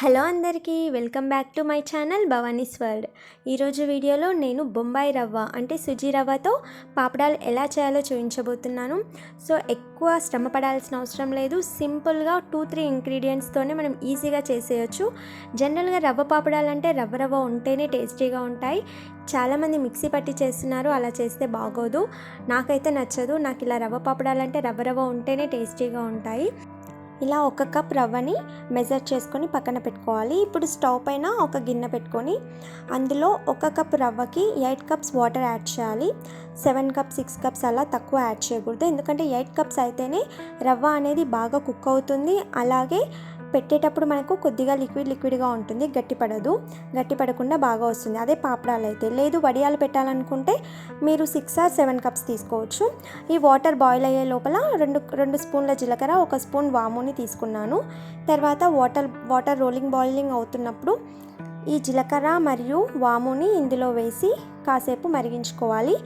Hello అందరికీ welcome back to my channel Bhavani's world ఈరోజు వీడియోలో నేను బొంబాయి రవ్వ అంటే సుజీ రవ్వతో పాపడాలు ఎలా చేయాలో చూపించబోతున్నాను. సో ఎక్కువ శ్రమ పడాల్సిన అవసరం లేదు. సింపుల్గా టూ త్రీ ఇంగ్రీడియంట్స్తోనే మనం ఈజీగా చేసేయచ్చు. జనరల్గా రవ్వ పాపడాలు అంటే రవ్వ రవ్వ ఉంటేనే టేస్టీగా ఉంటాయి. చాలామంది మిక్సీ పట్టి చేస్తున్నారు అలా చేస్తే బాగోదు. నాకైతే నచ్చదు. నాకు ఇలా రవ్వ పాపడాలంటే రవ్వ రవ్వ ఉంటేనే టేస్టీగా ఉంటాయి. ఇలా ఒక కప్ రవ్వని మెజర్ చేసుకొని పక్కన పెట్టుకోవాలి. ఇప్పుడు స్టవ్ పైన ఒక గిన్నె పెట్టుకొని అందులో ఒక కప్ రవ్వకి ఎయిట్ కప్స్ వాటర్ యాడ్ చేయాలి. సెవెన్ కప్ సిక్స్ కప్స్ అలా తక్కువ యాడ్ చేయకూడదు. ఎందుకంటే ఎయిట్ కప్స్ అయితేనే రవ్వ అనేది బాగా కుక్ అవుతుంది. అలాగే పెట్టేటప్పుడు మనకు కొద్దిగా లిక్విడ్ లిక్విడ్గా ఉంటుంది గట్టిపడదు. గట్టిపడకుండా బాగా వస్తుంది. అదే పాపడాలు అయితే లేదు వడియాలు పెట్టాలనుకుంటే మీరు సిక్స్ ఆర్ సెవెన్ కప్స్ తీసుకోవచ్చు. ఈ వాటర్ బాయిల్ అయ్యే లోపల రెండు రెండు స్పూన్ల జీలకర్ర ఒక స్పూన్ వాముని తీసుకున్నాను. తర్వాత వాటర్ వాటర్ రోలింగ్ బాయిలింగ్ అవుతున్నప్పుడు ఈ జీలకర్ర మరియు వాముని ఇందులో వేసి కాసేపు మరిగించుకోవాలి.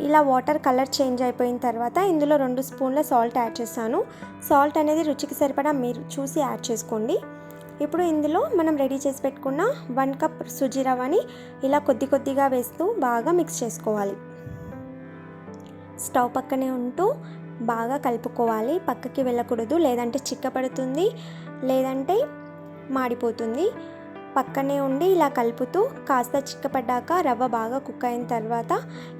ఇలా వాటర్ కలర్ చేంజ్ అయిపోయిన తర్వాత ఇందులో రెండు స్పూన్ల సాల్ట్ యాడ్ చేస్తాను సాల్ట్ అనేది రుచికి సరిపడా మీరు చూసి యాడ్ చేసుకోండి. ఇప్పుడు ఇందులో మనం రెడీ చేసి పెట్టుకున్న వన్ కప్ సుజీ రవ్వని ఇలా కొద్ది కొద్దిగా వేస్తూ బాగా మిక్స్ చేసుకోవాలి. స్టవ్ పక్కనే ఉంటూ బాగా కలుపుకోవాలి. పక్కకి వెళ్ళకూడదు. లేదంటే చిక్కపడుతుంది. లేదంటే మాడిపోతుంది. పక్కనే ఉండి ఇలా కలుపుతూ కాస్త చిక్కపడ్డాక రవ్వ బాగా కుక్ అయిన తర్వాత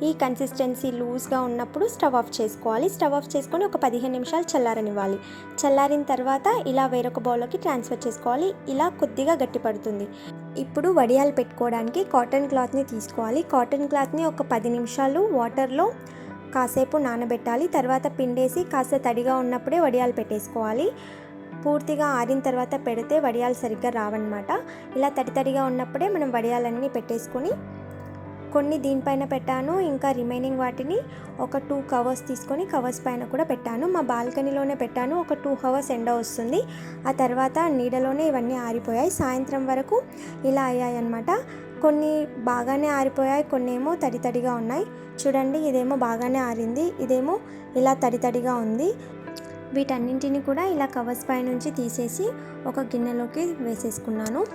ఈ కన్సిస్టెన్సీ లూజ్గా ఉన్నప్పుడు స్టవ్ ఆఫ్ చేసుకోవాలి. స్టవ్ ఆఫ్ చేసుకొని ఒక పదిహేను నిమిషాలు చల్లారనివ్వాలి. చల్లారిన తర్వాత ఇలా వేరొక బౌల్లోకి ట్రాన్స్ఫర్ చేసుకోవాలి. ఇలా కొద్దిగా గట్టిపడుతుంది ఇప్పుడు వడియాలు పెట్టుకోవడానికి కాటన్ క్లాత్ని తీసుకోవాలి. కాటన్ క్లాత్ని ఒక పది నిమిషాలు వాటర్లో కాసేపు నానబెట్టాలి. తర్వాత పిండేసి కాస్త తడిగా ఉన్నప్పుడే వడియాలు పెట్టేసుకోవాలి. పూర్తిగా ఆరిన తర్వాత పెడితే వడియాలు సరిగ్గా రావన్నమాట. ఇలా తడి తడిగా ఉన్నప్పుడే మనం వడియాలన్నీ పెట్టేసుకొని కొన్ని దీనిపైన పెట్టాను ఇంకా రిమైనింగ్ వాటిని ఒక టూ కవర్స్ తీసుకొని కవర్స్ పైన కూడా పెట్టాను. మా బాల్కనీలోనే పెట్టాను ఒక టూ హవర్స్ ఎండ వస్తుంది. ఆ తర్వాత నీడలోనే ఇవన్నీ ఆరిపోయాయి. సాయంత్రం వరకు ఇలా అయ్యాయి అనమాట కొన్ని బాగానే ఆరిపోయాయి కొన్ని ఏమో తడి తడిగా ఉన్నాయి. చూడండి ఇదేమో బాగానే ఆరింది ఇదేమో ఇలా తడి తడిగా ఉంది. వీటన్నింటిని కూడా ఇలా కవర్స్ పైనుంచి తీసేసి ఒక గిన్నెలోకి వేసేసుకున్నాను.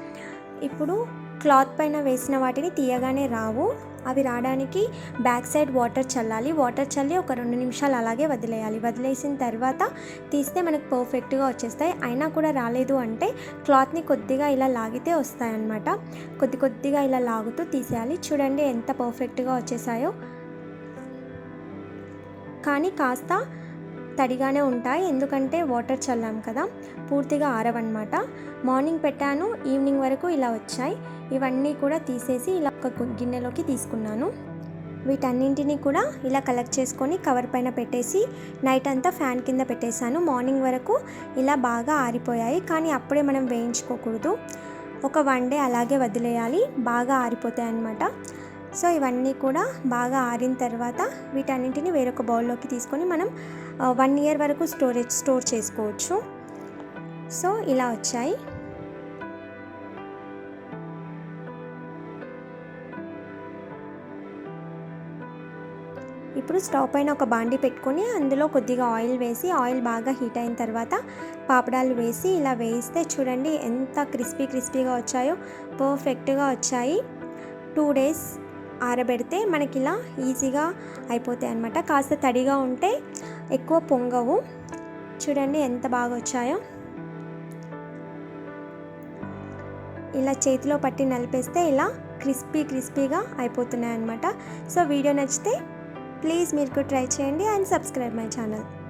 ఇప్పుడు క్లాత్ పైన వేసిన వాటిని తీయగానే రావు. అవి రావడానికి బ్యాక్ సైడ్ వాటర్ చల్లాలి. వాటర్ చల్లి ఒక రెండు నిమిషాలు అలాగే వదిలేయాలి. వదిలేసిన తర్వాత తీస్తే మనకు పర్ఫెక్ట్గా వచ్చేస్తాయి. అయినా కూడా రాలేదు అంటే క్లాత్ని కొద్దిగా ఇలా లాగితే వస్తాయన్నమాట. కొద్ది కొద్దిగా ఇలా లాగుతూ తీసేయాలి. చూడండి ఎంత పర్ఫెక్ట్గా వచ్చేసాయో. కానీ కాస్త తడిగానే ఉంటాయి ఎందుకంటే వాటర్ చల్లాం కదా. పూర్తిగా ఆరవన్నమాట. మార్నింగ్ పెట్టాను ఈవినింగ్ వరకు ఇలా వచ్చాయి. ఇవన్నీ కూడా తీసేసి ఇలా ఒక గిన్నెలోకి తీసుకున్నాను. వీటన్నింటినీ కూడా ఇలా కలెక్ట్ చేసుకొని కవర్ పైన పెట్టేసి నైట్ అంతా ఫ్యాన్ కింద పెట్టేశాను. మార్నింగ్ వరకు ఇలా బాగా ఆరిపోయాయి. కానీ అప్పుడే మనం వేయించుకోకూడదు. ఒక వన్ డే అలాగే వదిలేయాలి. బాగా ఆరిపోతాయి అన్నమాట సో ఇవన్నీ కూడా బాగా ఆరిన తర్వాత వీటన్నింటిని వేరొక బౌల్లోకి తీసుకొని మనం వన్ ఇయర్ వరకు స్టోరేజ్ స్టోర్ చేసుకోవచ్చు. సో ఇలా వచ్చాయి. ఇప్పుడు స్టవ్ పైన ఒక బాండి పెట్టుకొని అందులో కొద్దిగా ఆయిల్ వేసి ఆయిల్ బాగా హీట్ అయిన తర్వాత పాపడాలు వేసి ఇలా వేయిస్తే చూడండి ఎంత క్రిస్పీ క్రిస్పీగా వచ్చాయో పర్ఫెక్ట్గా వచ్చాయి. టూ డేస్ ఆరబెడితే మనకి ఇలా ఈజీగా అయిపోతాయి అనమాట కాస్త తడిగా ఉంటే ఎక్కువ పొంగవు. చూడండి ఎంత బాగా వచ్చాయో. ఇలా చేతిలో పట్టి నలిపేస్తే ఇలా క్రిస్పీ క్రిస్పీగా అయిపోతున్నాయి అనమాట సో వీడియో నచ్చితే ప్లీజ్ మీరు కూడా ట్రై చేయండి అండ్ సబ్స్క్రైబ్ మై ఛానల్.